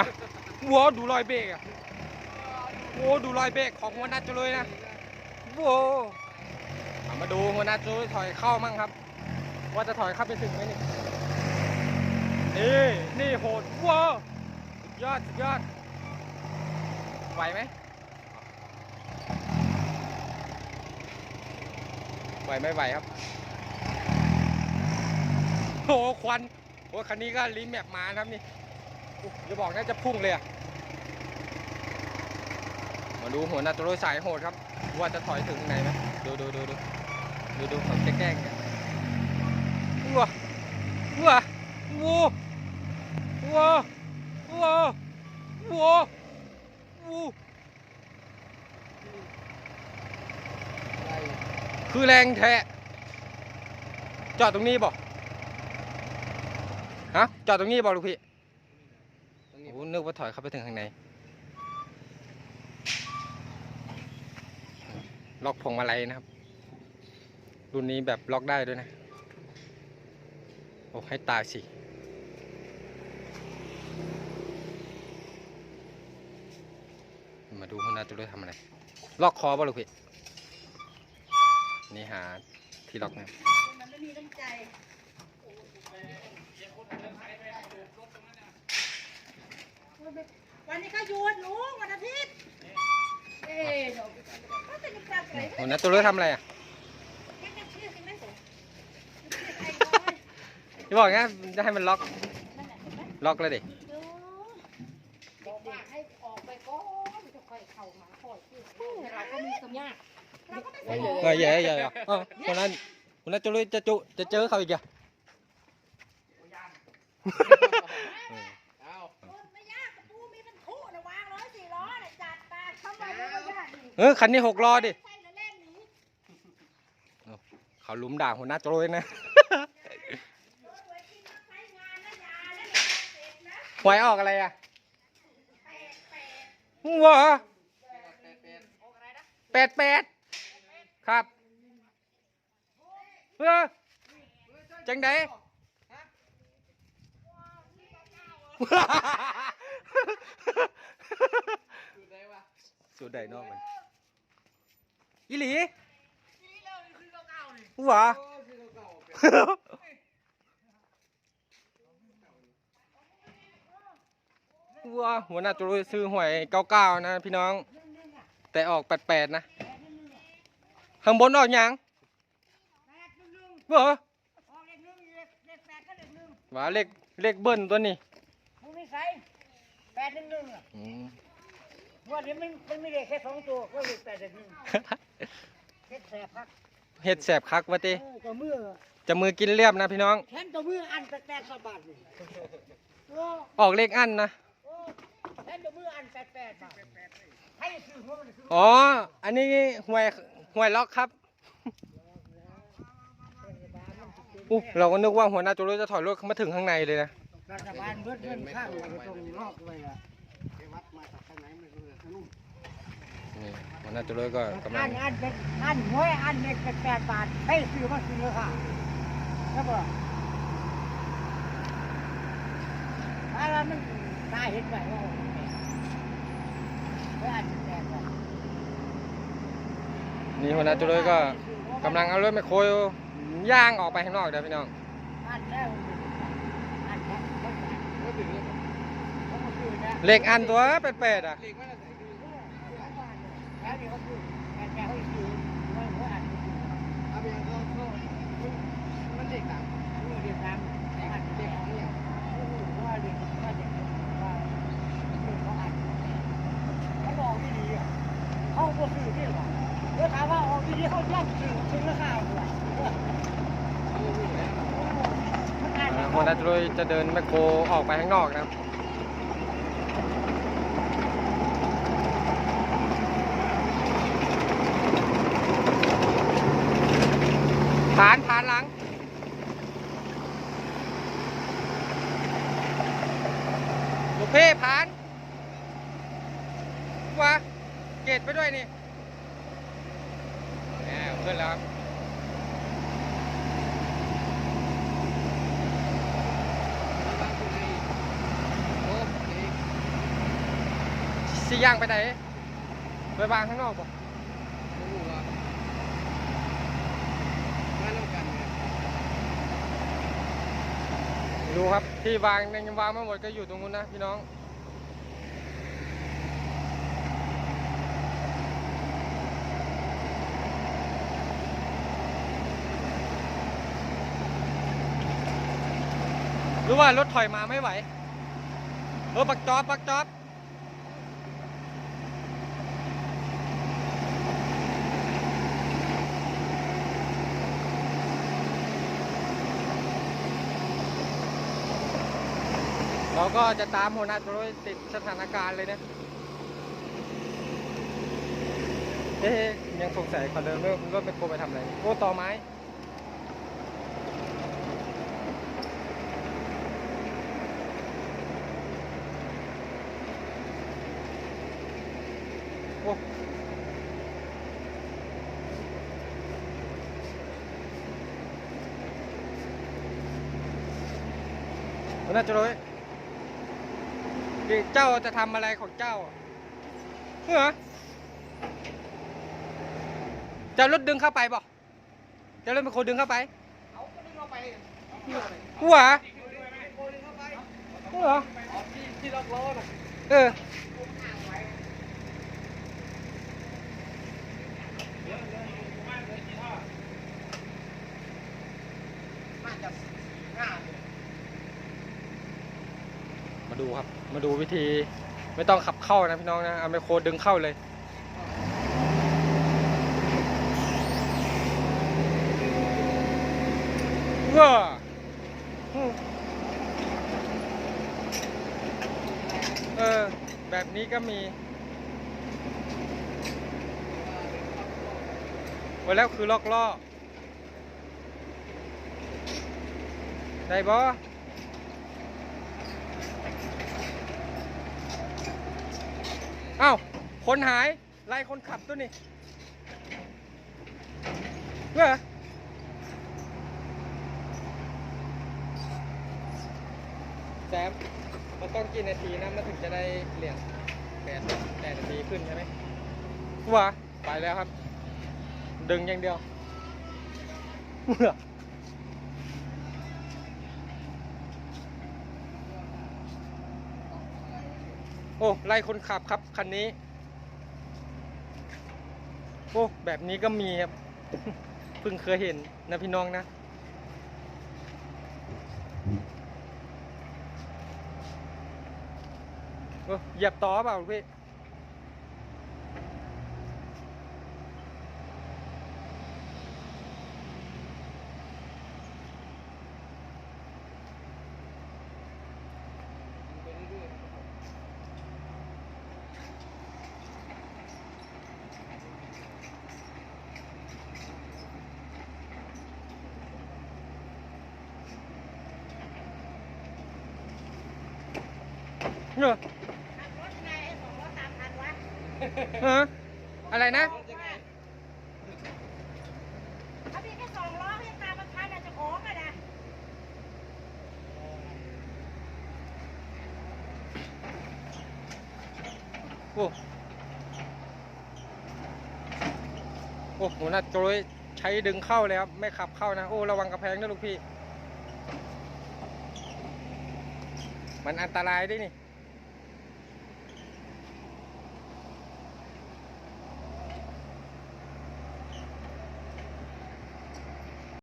อะวัวดูรอยเบรกอะโว้ดูรอยเบรกของหัวน้าจุเลยนะโว้เอามาดูหัวน้าจุเลยถอยเข้ามั่งครับ ว่าจะถอยเข้าไปถึงไหมนี่นี่นี่โหดว้าวยอดยอดไหวไหมไหวไม่ไหวครับโอ้ควันโอ้คันนี้ก็รีแมปมานครับนี่ จะบอกน่าจะพุ่งเลยอะมาดูหัวหน้าตัวรถสายโหดครับ ว่าจะถอยถึงไหนไหมดูดูดูดูดูดูเขาแกล้งๆกันว้าว้าวัววัววัววัววัวคือแรงแท้จอดตรงนี้บอกฮะจอดตรงนี้บอกลูกพี่ นึกว่าถอยเข้าไปถึงข้างในล็อกพวงมาลัยนะครับ รุ่นนี้แบบล็อกได้ด้วยนะ โอ้ให้ตายสิ มาดูหัวหน้าตัวด้วยทำอะไร ล็อกคอป่ะลูกพี่ นี่หาที่ล็อกนะมันไม่มีน้ำใจ การอะไรหัวหน้าตัวด้วยทำอะไรอะแค่จะชื่อกันไม่สนไอ้น้อยที่บอกงั้นจะให้มันล็อกนั่นแหละเห็นไหมล็อกเลยดิดูบอกว่าให้ออกไปก่อนจะค่อยเข้ามาค่อยพูดเราก็มีสมยากเราก็ไม่สนเอออย่าอย่าอย่าเออคนนั้นคนนั้นจะรู้จะจุจะเจอเขาอีกอะไม่ยากกระปูมีเป็นคู่นะวางร้อยสี่ล้อเนี่ยจัดไปทำไมไม่ยากนี่เออคันนี้หกล้อดิ ใช่แล้วเล่นหนี เขาหลุมด่าหัวหน้าโจรนะรถไว้ที่มาใช้งานนะอยาแล้วเดี๋ยวเสร็จนะหวยออกอะไรอะแปดแปดว้าออกอะไรนะแปดแปดครับเออจังไดสูดใดนอกมันอีหลี หวาว้าหัวหน้าจุลุยซื้อหวยเก้าเก้านะพี่น้อง แต่ออกแปดแปดนะ ข้างบนออกยังแปดหนึ่งหนึ่งเหรอออกเลขหนึ่งเลขเลขแปดก็เลขหนึ่งหว่าเลขเลขเบิ้ลตัวนี้มึงไม่ใส่แปดหนึ่งหนึ่งอะอืมวันนี้มันมันไม่ได้แค่สองตัวก็เลขแปดเลขหนึ่งเฮ็ดแสบพัก เฮ็ดแสบคักวะติเออตัวมือจะมือกินเรียบนะพี่น้อง แขนตัวมืออันแปดแปดสบาทนี่โอ้ออกเลขอันนะ โอ้แขนตัวมืออันแปดแปดบาทให้ซื้อหัวมันซื้ออ๋อ อันนี้หวยหวยล็อกครับอู้เราก็นึกว่าหัวหน้าจุลุยจะถอยรถมาถึงข้างในเลยนะ รัฐบาลเบิดเงินข้างไว้ตรงนอกไว้ละนี่ หัวหน้าจุลุยก็กำลัอังนอันเป็นอันหวยอันเล็กแปดแปดบาทให้ซื้อมาซื้อค่ะแล้วก็ถ้าเรามันตาเห็นไหมว่าหวยอันแปดบาทนี่หัวหน้าจุลุยก็กำลังเอารถไมคโครย่างออกไปข้างนอกเดี๋ยวพี่น้องอันแล้วอันแล้วก็ถึงแล้วก็คือนะเลขอันตัวแปดๆอะแล้ วเดี๋ยเขาคือแกเขาคือว่าหัวอันมันเด็กต่างเด็กต่างแต่อันเด็กเนี่ยว่าเด็กว่าเด็กว่าเด็กเขาอันเขาบอกที่ดีอะเขาก็ซื้อที่หรอเดี๋ยวถามว่าออกที่ดีเขาย่ำซื้อซื้อราคาเท่าไหร่หัวหน้าจุลุยจะเดินไมคโครออกไปข้างนอกนะครับ ผ่านผ่านหลัง ลูกเพ่ผ่านว่าเกตไปด้วยนี่แหม ขึ้นแล้วครับสิย่างไปไหนไปวางข้างนอกบ่ไม่รู้ว่ามาน้ำกันดูครับที่วางยังวางไม่หมดก็อยู่ตรงนู้นนะพี่น้อง รือว่ารถถอยมาไม่ไหวเออปักจอบปักจอบเราก็จะตามหัวหน้าโดยติดสถานการณ์เลยนะเอ๊ะยังสงสัยเขาเดินเรื่องรถเป็นโคไปทำอะไรโอ้ต่อไม้ โอ้หัวหน้าโจรยเจ้าจะทำอะไรของเจ้าเหรอจะรถดึงเข้าไปบ่จะรถเป็นคนดึงเข้าไปเอาก็ดึงเข้าไปกูเหรอกูเหรอที่ล็อกล้อเออ น่าจะง่ายเลย มา ดูครับ มาดูวิธีไม่ต้องขับเข้านะพี่น้องนะเอาไมโครดึงเข้าเลยว้ออืมเออ แบบนี้ก็มีไว้แล้วคือลอกล่อได้บ่ อ้าวคนหายไล่คนขับตัวนี่เว้อแซมมันต้องกี่นาทีนะมันถึงจะได้เหรียญแปดแปดนาทีขึ้นใช่ไหมว้าไปแล้วครับ ดึงอย่างเดียวเมื่อ โอ้ไล่คนขับครับคันนี้ โอ้แบบนี้ก็มีครับเพิ่งเคยเห็นนะพี่น้องนะโอ้เหยียบต่อเปล่าพี่ เนอะขับรถไงไอ้สองล้อตามทันวะฮะอะไรนะถ้าพี่แค่สองล้อพี่ตามมาทันอาจจะของอะนะโอ้โอ้หัวหน้าโจยใช้ดึงเข้าเลยครับ ไม่ขับเข้านะ โอ้ ระวังกระแพงนะลูกพี่ มันอันตรายด้วยนี่